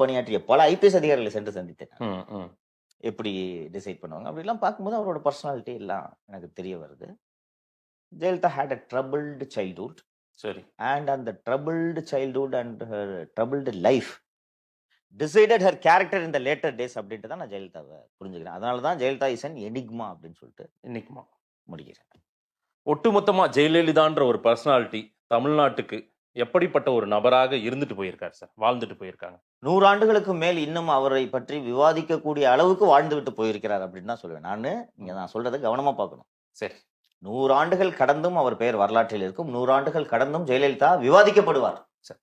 பணியாற்றிய பல ஐபிஎஸ் அதிகாரிகளை சென்று சந்தித்தேன். எப்படி டிசைட் பண்ணுவாங்க? அப்படிலாம் பார்க்கும்போது அவரோட பர்சனாலிட்டி எல்லாம் எனக்கு தெரிய வருது. Jayalalithaa had a troubled childhood சரி. அண்ட் அந்த troubled childhood and her troubled life decided her character இந்த லேட்டர் டேஸ் அப்படின்ட்டு தான் நான் ஜெயலலிதாவை புரிஞ்சுக்கிறேன். அதனால தான் ஜெயலலிதா இஸ் அன் எனிக்மா அப்படின்னு சொல்லிட்டு இன்னைக்குமா முடிக்கிறேன். ஒட்டுமொத்தமா ஜெயலலிதான்ற ஒரு பர்சனாலிட்டி தமிழ்நாட்டுக்கு எப்படிப்பட்ட ஒரு நபராக இருந்துட்டு போயிருக்காரு சார்? வாழ்ந்துட்டு போயிருக்காங்க. நூறு ஆண்டுகளுக்கு மேல் இன்னும் அவரை பற்றி விவாதிக்கக்கூடிய அளவுக்கு வாழ்ந்து விட்டு போயிருக்கிறார் அப்படின்னு தான் சொல்லுவேன். நான் இங்க நான் சொல்றதை கவனமா பார்க்கணும். சரி. நூறு ஆண்டுகள் கடந்தும் அவர் பெயர் வரலாற்றில் இருக்கும். நூறு ஆண்டுகள் கடந்தும் ஜெயலலிதா விவாதிக்கப்படுவார். சரி.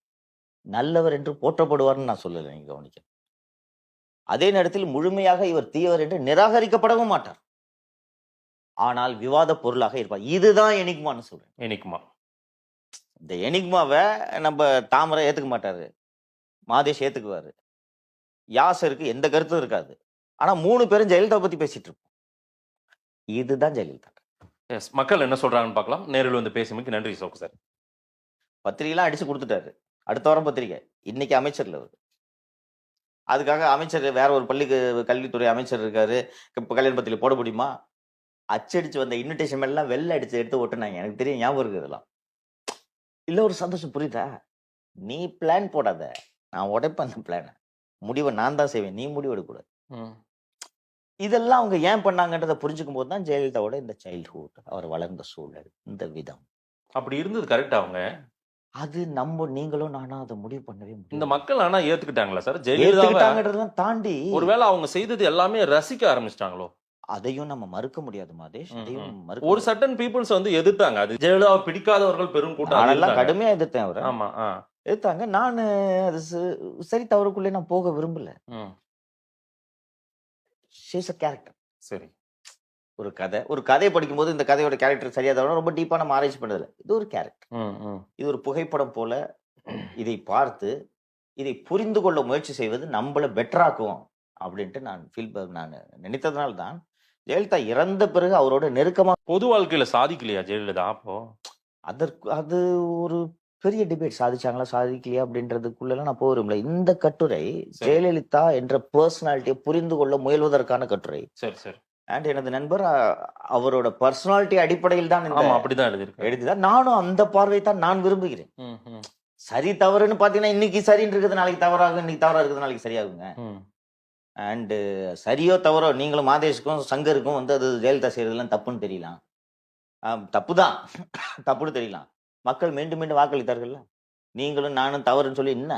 நல்லவர் என்று போற்றப்படுவார்னு நான் சொல்லலை நீங்க கவனிக்க அதே நேரத்தில் முழுமையாக இவர் தீயவர் என்று நிராகரிக்கப்படவும் மாட்டார். ஆனால் விவாத பொருளாக இருப்பார். இதுதான் எனிக்மான்னு சொல்றேன். இன்னைக்குமா இந்த எனிக்மாவை நம்ம தாமரை ஏத்துக்க மாட்டாரு. மாதேஷ் ஏத்துக்குவாரு. யாசருக்கு எந்த கருத்தும் இருக்காது. ஆனா மூணு பேரும் ஜெயலலிதா பத்தி பேசிட்டு இருப்போம். இதுதான் ஜெயலலிதா. எஸ் மக்கள் என்ன சொல்றாங்கன்னு பார்க்கலாம். நேரில் வந்து பேசுமிக்கு நன்றி சோக்கு சார். பத்திரிகைலாம் அடிச்சு கொடுத்துட்டாரு. அடுத்த வாரம் பத்திரிகை. இன்னைக்கு அமைச்சர்ல அவர் அதுக்காக அமைச்சர் வேற ஒரு பள்ளிக்கு கல்வித்துறை அமைச்சர் இருக்காரு. இப்போ கல்யாண பத்திரிகை போட முடியுமா? அச்சடிச்சு வந்த இன்விடேஷன் எல்லாம் வெள்ளை அடிச்சு எடுத்து ஓட்டுனாங்க எனக்கு தெரியும் ஞாபகம் இருக்கு இதெல்லாம். இல்ல ஒரு சந்தோஷம் புரியுதா? நீ பிளான் போடாத. நான் உடைப்பேன் அந்த பிளானை முடிவை நான் தான் செய்வேன். நீ முடிவு எடுக்கக்கூடாது ம். இதெல்லாம் அவங்க ஏன் பண்ணாங்கன்றதை புரிஞ்சுக்கும் போது தான் ஜெயலலிதாவோட இந்த சைல்ட்ஹுட் அவர் வளர்ந்த சூழல் இந்த விதம். அப்படி இருந்தது கரெக்ட் அவங்க? அது நம்ம நீங்களும் நானும் அதை முடிவு பண்ணவே இந்த முடியும் மக்கள் ஆனா ஏத்துக்கிட்டாங்களா சார்? ஜெயலலிதாவை ஏத்துக்கிட்டாங்கன்றதெல்லாம் தாண்டி ஒருவேளை அவங்க செய்தது எல்லாமே ரசிக்க ஆரம்பிச்சிட்டாங்களோ? அதையும் நம்ம மறுக்க முடியாது மாதேஷ் அதையும் ஒரு சட்டன் பீப்புள்ஸ் வந்து எதிர்த்தாங்க. அது ஜெயலலிதாவை பிடிக்காதவர்கள் பெரும் கூட்டம் இருந்தாங்க. கடுமையா எதிர்த்தேன் அவரை. ஆமா எதிர்த்தாங்க. நான் அது சரி தவறுக்குள்ளே நான் போக விரும்பல. ஷீஸ் அ கேரக்டர் சரி. ஒரு கதை ஒரு கதையை படிக்கும்போது இந்த கதையோட கேரக்டர் சரியா தவறு ரொம்ப டீப்பா நம்ம ஆராய்ச்சி பண்ணதில்ல. இது ஒரு கேரக்டர். இது ஒரு புகைப்படம் போல இதை பார்த்து இதை புரிந்து கொள்ள முயற்சி செய்வது நம்மள பெட்டராக்கும் அப்படின்ட்டு நான் ஃபீல் நான் நினைத்ததுனால தான் ஜெயலலிதா இறந்த பிறகு அவரோட நெருக்கமா பொது வாழ்க்கையில சாதிக்கலையா ஜெயலலிதா அப்போ? அதற்கு அது ஒரு பெரிய டிபேட் சாதிச்சாங்களா சாதிக்கலையா அப்படின்றதுக்குள்ளெல்லாம் நான் போக விரும்பல. இந்த கட்டுரை. ஜெயலலிதா என்ற பர்சனாலிட்டியை புரிந்து கொள்ள முயல்வதற்கான கட்டுரை. சரி சரி. அண்ட் எனது நண்பர் அவரோட பர்சனாலிட்டி அடிப்படையில் தான் அப்படிதான் எழுதியிருக்கு எழுதிதான் நானும் அந்த பார்வை தான் நான் விரும்புகிறேன். சரி தவறுன்னு பாத்தீங்கன்னா இன்னைக்கு சரின்னு இருக்குது நாளைக்கு தவறாகும் இன்னைக்கு தவறா இருக்குது நாளைக்கு சரியாகுங்க. அண்டு சரியோ தவறோ நீங்களும் மாதேஷுக்கும் சங்கருக்கும் வந்து அது ஜெயலலிதா செய்யறதுலாம் தப்புன்னு தெரியலாம். ஆம், தப்புதான். தப்புன்னு தெரியலாம். மக்கள் மீண்டும் மீண்டும் வாக்களித்தார்கள்ல? நீங்களும் நானும் தவறுன்னு சொல்லி என்ன?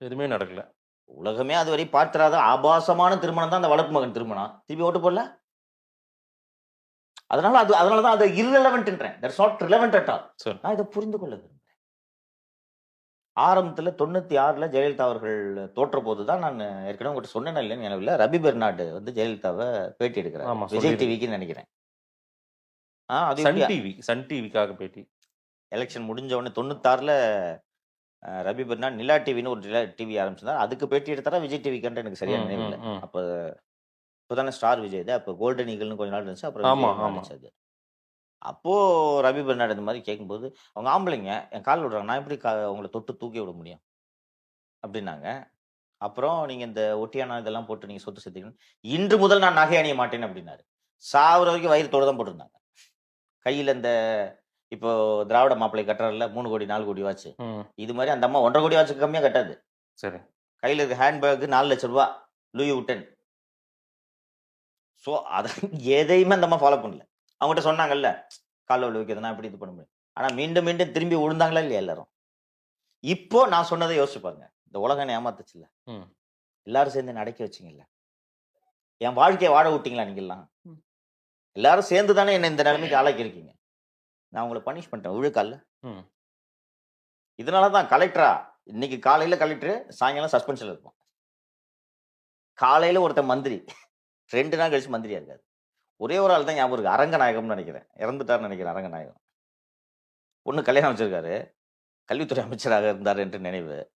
எதுவுமே நடக்கல. உலகமே அதுவரை பார்த்திராத ஆபாசமான திருமணம் தான் அந்த வளர்ப்பு மகன் திருமணம். திருப்பி ஓட்டு போடல? அதனால அது அதனால தான் அது irrelevantன்றேன் that's not relevant at all. நான் இதை புரிந்து கொள்ள விரும்புறேன் ஆரம்பத்துல தொண்ணூத்தி ஆறுல ஜெயலலிதா அவர்கள் தோற்ற போது தான் நான் ஏற்கனவே உங்கள்கிட்ட சொன்னேன் இல்லைன்னு நினைவில் ரவி பெர்னாடு வந்து ஜெயலலிதாவை பேட்டி எடுக்கிறார். ஆமா, விஜய் சொல்லிரு. டிவிக்கு நினைக்கிறேன். ஆ அது சன் டிவி சன் டிவிக்காக பேட்டி. எலெக்ஷன் முடிஞ்ச உடனே தொண்ணூத்தாறுல ரவி பெர்னாட் நிலா டிவின்னு ஒரு நிலா டிவி ஆரம்பிச்சிருந்தார். அதுக்கு பேட்டி எடுத்தாரா? விஜய் டிவிக்கு எனக்கு சரியா ம், நினைவில் ம், ம். அப்போ இப்போதானே ஸ்டார் விஜய் தான் அப்போ கோல்டன் ஈகிள்னு கொஞ்ச நாள் இருந்துச்சு. அப்புறம் ஆமா, விஜய் ஆமா. ஆரம்பிச்சது அப்போ ரவி பெர்னாட் இந்த மாதிரி கேட்கும்போது அவங்க ஆம்பளைங்க என் கால் விடுறாங்க. நான் எப்படி கா- உங்களை தொட்டு தூக்கி விட முடியும்? அப்படின்னாங்க. அப்புறம் நீங்க இந்த ஒட்டியானா இதெல்லாம் போட்டு நீங்க சொத்து சேர்த்தீங்கன்னு இன்று முதல் நான் நகை அணிய மாட்டேன் அப்படின்னாரு. சாவர வரைக்கும் வயிறு தான் போட்டிருந்தாங்க. கையில இந்த இப்போ திராவிட மாப்பிள்ளை கட்டுறாருல மூணு கோடி நாலு கோடி வாட்ச். ம், இது மாதிரி அந்த அம்மா ஒன்றரை கோடி வாட்சுக்கு கம்மியா கட்டாது. சரி. கையில இருக்க ஹேண்ட்பேக் நாலு லட்சம் ரூபா லூயி விட்டன் ஸோ அதை எதையுமே அந்த அம்மா ஃபாலோ பண்ணல. அவங்ககிட்ட சொன்னாங்கல்ல காலைல உள்ள வைக்கிறதுனா இப்படி இது பண்ண முடியும்? ஆனா மீண்டும் மீண்டும் திரும்பி விழுந்தாங்களா இல்லையா எல்லாரும்? இப்போ நான் சொன்னதை யோசிச்சு பாருங்க. இந்த உலகம் ஏமாத்துச்சுல்ல. எல்லாரும் சேர்ந்து அடக்கி வச்சிங்கல்ல. என் வாழ்க்கையை வாழ விட்டீங்களா நீங்கெல்லாம். எல்லாரும் சேர்ந்து தானே என்ன இந்த நிலைமைக்கு ஆளாக்கி இருக்கீங்க. நான் உங்களை பனிஷ் பண்ணிட்டேன். விழுக்கால. இதனால தான் கலெக்டரா இன்னைக்கு காலையில கலெக்டர் சாயங்காலம் சஸ்பென்ஷன்ல இருக்கும் காலையில ஒருத்தன் மந்திரி. ரெண்டு நாள் கழிச்சு மந்திரியா இருக்காது ஒரே ஒரு ஆள் தான் ஞாபகம் இருக்குது அரங்கநாயகம்னு நினைக்கிறேன். இறந்துட்டாருன்னு நினைக்கிறேன் அரங்கநாயகம். ஒன்று கல்யாணம் வச்சிருக்காரு. கல்வித்துறை அமைச்சராக இருந்தார் என்று நினைவு.